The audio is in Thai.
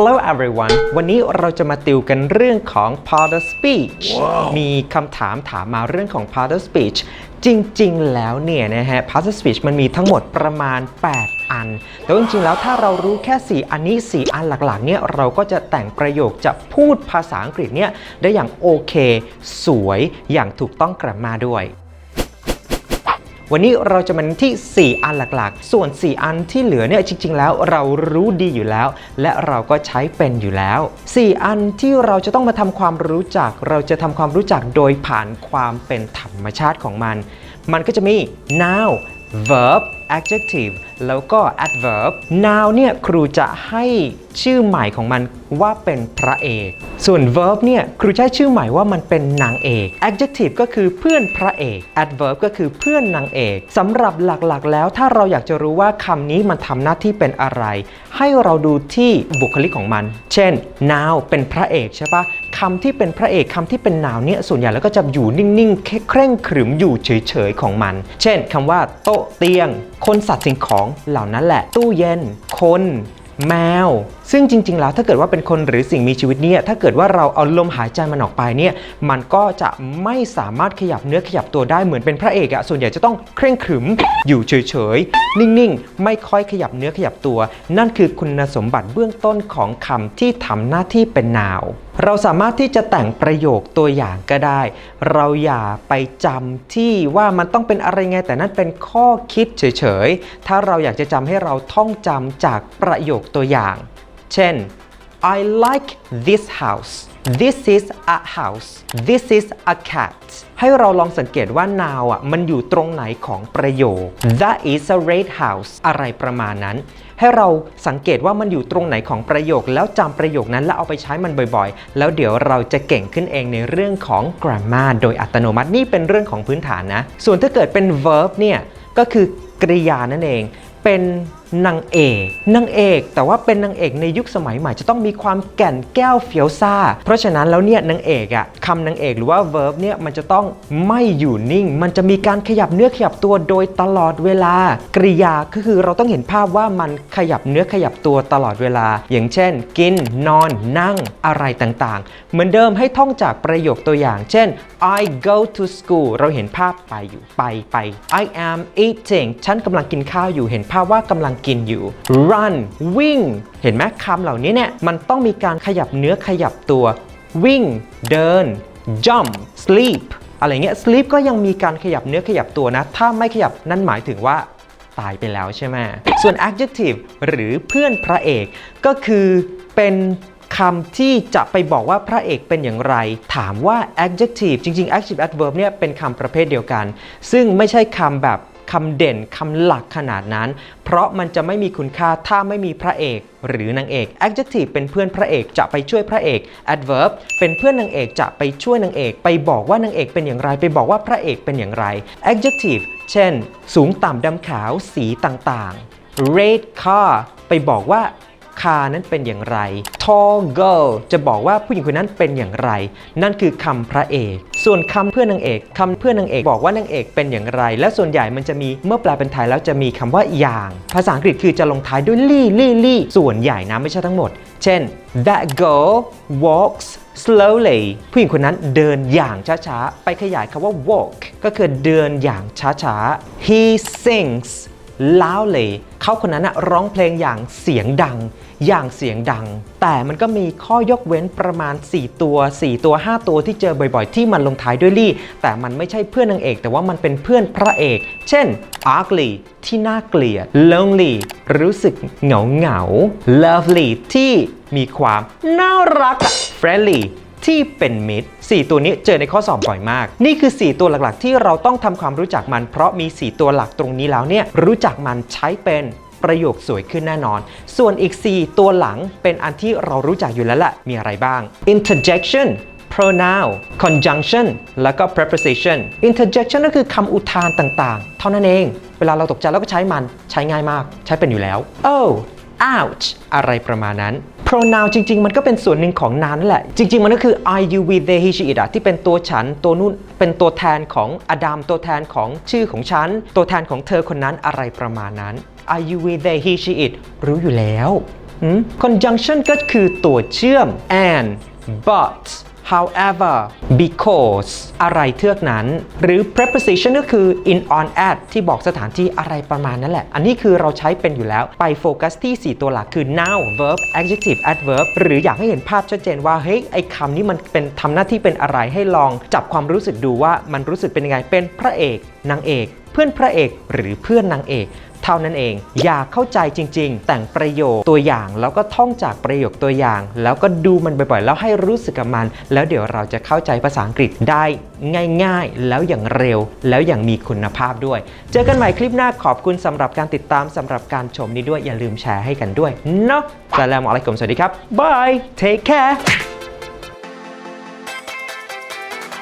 Hello everyone วันนี้เราจะมาติวกันเรื่องของ part of speech มีคำถามถามมาเรื่องของ part of speech จริงๆ แล้วเนี่ยนะฮะ part of speech มันมีทั้งหมดประมาณ 8 อัน แต่ว่าจริงๆ แล้วถ้าเรารู้แค่ 4 อันนี้ 4 อันหลักๆ เนี่ยเราก็จะแต่งประโยคจะพูดภาษาอังกฤษเนี่ยได้อย่างโอเค สวยอย่างถูกต้องกลับมาด้วย วันนี้เราจะมาที่ 4 อันหลักๆ ส่วน 4 อันที่เหลือเนี่ยจริง ๆ แล้วเรารู้ดีอยู่แล้ว และเราก็ใช้เป็นอยู่แล้ว 4 อันที่เราจะต้องมาทำความรู้จัก เราจะทำความรู้จักโดยผ่านความเป็นธรรมชาติของมัน มันก็จะมี now verb adjective แล้วก็ adverb noun เนี่ยครูจะให้ชื่อใหม่ของมันว่าเป็นพระเอก ส่วน verb เนี่ยครูให้ชื่อใหม่ว่ามันเป็นนางเอก adjective ก็คือเพื่อนพระเอก adverb ก็คือเพื่อนนางเอกสำหรับหลักๆ แล้วถ้าเราอยากจะรู้ว่าคำนี้มันทำหน้าที่เป็นอะไร ให้เราดูที่บุคลิกของมัน เช่น noun เป็นพระเอกใช่ปะคำที่เป็นพระเอกคำที่เป็น noun เนี่ยส่วนใหญ่แล้วก็จะอยู่นิ่งๆเคร่งขรึมอยู่เฉยๆของมัน เช่นคำว่าโต๊ะเตียงคนสัตว์สิ่งของเหล่านั้นแหละ ตู้เย็น คนแมว ซึ่งจริง ๆ แล้วถ้าเกิดว่าเป็นคนหรือสิ่งมีชีวิตเนี่ย ถ้าเกิดว่าเราเอาลมหายใจมันออกไปเนี่ย มันก็จะไม่สามารถขยับเนื้อขยับตัวได้เหมือนเป็นพระเอกอะส่วนใหญ่จะต้องเคร่งขรึม อยู่เฉย ๆ นิ่ง ๆ ไม่ค่อยขยับเนื้อขยับตัว นั่นคือคุณสมบัติเบื้องต้นของคำที่ทำหน้าที่เป็นนาว เราสามารถที่จะแต่งประโยคตัวอย่างก็ได้ เราอย่าไปจำที่ว่ามันต้องเป็นอะไรไงแต่นั่นเป็นข้อคิดเฉยๆ ถ้าเราอยากจะจำให้เราท่องจำจากประโยคตัวอย่าง เช่น I like this house This is a house This is a cat ให้เราลองสังเกตว่า now อะมันอยู่ตรงไหนของประโยค That is a red house อะไรประมาณนั้น ให้เราสังเกตว่ามันอยู่ตรงไหนของประโยค แล้วจำประโยคนั้นแล้วเอาไปใช้มันบ่อยๆ แล้วเดี๋ยวเราจะเก่งขึ้นเองในเรื่องของ grammar โดยอัตโนมัตินี่เป็นเรื่องของพื้นฐานนะ ส่วนถ้าเกิดเป็น verb เนี่ยก็คือกริยานั่นเองเป็น นางเอกนางเอก แต่ว่าเป็นนางเอกในยุคสมัยใหม่จะต้องมีความแก่นแก้วเฟี้ยวซ่า เพราะฉะนั้นแล้วเนี่ยนางเอกอะคำนางเอกหรือว่า verb เนี่ยมันจะต้องไม่อยู่นิ่ง มันจะมีการขยับเนื้อขยับตัวโดยตลอดเวลา กริยาก็คือเราต้องเห็นภาพว่ามันขยับเนื้อขยับตัวตลอดเวลา อย่างเช่น กินนอนนั่งอะไรต่างๆ เหมือนเดิมให้ท่องจากประโยคตัวอย่าง เช่น I go to school เราเห็นภาพไปอยู่ไปไป I am eating ฉันกำลังกินข้าวอยู่เห็นภาพว่ากำลังกินอยู่ run วิ่ง เห็นไหมคำเหล่านี้เนี่ยมันต้องมีการขยับเนื้อขยับตัว วิ่ง เดิน jump sleep อะไรเงี้ย sleep ก็ยังมีการขยับเนื้อขยับตัวนะ ถ้าไม่ขยับนั่นหมายถึงว่าตายไปแล้วใช่ไหมส่วน adjective หรือเพื่อนพระเอกก็คือเป็นคำที่จะไปบอกว่าพระเอกเป็นอย่างไร ถามว่า adjective จริง ๆ adjective adverb เนี่ยเป็นคำประเภทเดียวกัน ซึ่งไม่ใช่คำแบบ คำเด่นคำหลักขนาดนั้น เพราะมันจะไม่มีคุณค่าถ้าไม่มีพระเอกหรือนางเอก adjective เป็นเพื่อนพระเอกจะไปช่วยพระเอก adverb เป็นเพื่อนนางเอกจะไปช่วยนางเอก ไปบอกว่านางเอกเป็นอย่างไรไปบอกว่าพระเอกเป็นอย่างไร adjective เช่น สูงต่ำดำขาวสีต่างๆ red car ไปบอกว่าคานั้นเป็นอย่างไร tall girl จะบอกว่าผู้หญิงคนนั้นเป็นอย่างไร นั่นคือคำพระเอก ส่วนคำเพื่อนนางเอกคำเพื่อนนางเอกบอกว่านางเอกเป็นอย่างไร และส่วนใหญ่มันจะมีเมื่อแปลเป็นไทยแล้วจะมีคำว่าอย่าง ภาษาอังกฤษคือจะลงท้ายด้วยลี่ลี่ลี่ส่วนใหญ่นะไม่ใช่ทั้งหมด เช่น that girl walks slowly ผู้หญิงคนนั้นเดินอย่างช้าๆ ไปขยายคำว่า walk ก็คือเดินอย่างช้าๆ he sings loudly เขาคนนั้นร้องเพลงอย่างเสียงดัง อย่างเสียงดัง แต่มันก็มีข้อยกเว้นประมาณ 4 ตัว 4 ตัว 5 ตัวที่เจอบ่อยๆ ที่มันลงท้ายด้วยลี่ แต่มันไม่ใช่เพื่อนนางเอก แต่ว่ามันเป็นเพื่อนพระเอก เช่น ugly ที่น่าเกลียด lonely รู้สึกเหงาเหงา lovely ที่มีความน่ารัก friendly ที่เป็นมิตร 4 ตัวนี้เจอในข้อสอบบ่อยมาก นี่คือ 4 ตัวหลักๆ ที่เราต้องทำความรู้จักมัน เพราะมี 4 ตัวหลักตรงนี้แล้วเนี่ยรู้จักมันใช้เป็นประโยคสวยขึ้นแน่นอน ส่วนอีก 4 ตัวหลังเป็นอันที่เรารู้จักอยู่แล้วแหละมีอะไรบ้าง interjection pronoun conjunction แล้วก็ preposition interjection ก็คือคำอุทานต่างๆ เท่านั้นเอง เวลาเราตกใจเราก็ใช้มัน ใช้ง่ายมาก ใช้เป็นอยู่แล้ว oh ouch อะไรประมาณนั้น pronoun จริง ๆ มันก็เป็นส่วนหนึ่งของนานนั่นแหละ จริง ๆ มันก็คือ I you we they he she it อะที่เป็นตัวฉันตัวนู่นเป็นตัวแทนของอดัมตัวแทนของชื่อของฉัน ตัวแทนของเธอคนนั้นอะไรประมาณนั้น I you we they he she it รู้อยู่แล้ว conjunction ก็คือตัวเชื่อม and but however because อะไรเทือกนั้น หรือ preposition ก็คือ in on at ที่บอกสถานที่อะไรประมาณนั้นแหละ อันนี้คือเราใช้เป็นอยู่แล้วไปโฟกัสที่ 4 ตัวหลักคือ noun verb adjective adverb หรืออยากให้เห็นภาพชัดเจนว่า เฮ้ย ไอ้คำนี้มันเป็นทำหน้าที่เป็นอะไรให้ลองจับความรู้สึกดูว่ามันรู้สึกเป็นยังไงเป็นพระเอกนางเอก เพื่อนพระเอกหรือเพื่อนนางเอก ท่านั้นเอง อยากเข้าใจจริง ๆ แต่งประโยคตัวอย่าง แล้วก็ท่องจากประโยคตัวอย่าง แล้วก็ดูมันบ่อยๆ แล้วให้รู้สึกกับมัน แล้วเดี๋ยวเราจะเข้าใจภาษาอังกฤษได้ง่าย ๆ แล้วอย่างเร็ว แล้วอย่างมีคุณภาพด้วย เจอกันใหม่คลิปหน้าขอบคุณสำหรับการติดตามสำหรับการชมนี้ด้วยอย่าลืมแชร์ให้กันด้วยเนาะสลามอะลัยกุมสวัสดีครับบาย take care